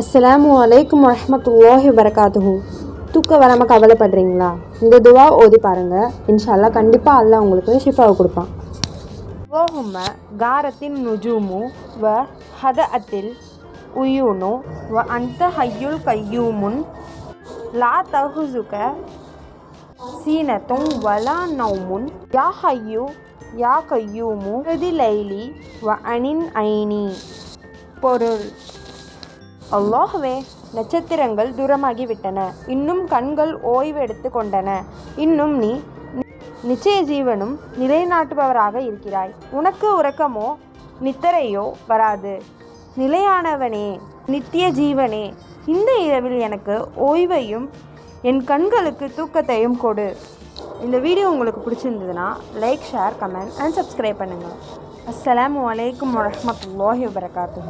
அஸ்லாம் வலைக்கம் வரமத்துல்லாஹி வரகாத்துஹூ தூக்கம் வராமல் கவலைப்படுறீங்களா? இந்த துவா ஓதி பாருங்கள் இன்ஷால்லா கண்டிப்பாக அல்லா உங்களுக்கு ஷிஃபாவை கொடுப்பான். ஓஹும்ம காரத்தின் நுஜூமு வ ஹத அத்தில் உயூனு வ அந்த ஹையுல் கையூமுன் லா தஹுசுக சீனத்தும் வலா நௌமுன் யா ஹையு யா கையூமு லைலி வ அனின் ஐனி. பொருள் அல்லாஹ்வே நட்சத்திரங்கள் தூரமாகிவிட்டன. இன்னும் கண்கள் ஓய்வெடுத்து கொண்டன. இன்னும் நீ நிச்சய ஜீவனும் நிலைநாட்டுபவராக இருக்கிறாய். உனக்கு உறக்கமோ நித்தரையோ வராது. நிலையானவனே நித்திய ஜீவனே இந்த இரவில் எனக்கு ஓய்வையும் என் கண்களுக்கு தூக்கத்தையும் கொடு. இந்த வீடியோ உங்களுக்கு பிடிச்சிருந்ததுன்னா like share comment and subscribe பண்ணுங்கள் அஸ்லாம் வலைக்கம் வரஹ்மத்துல்லாஹி வரகாத்து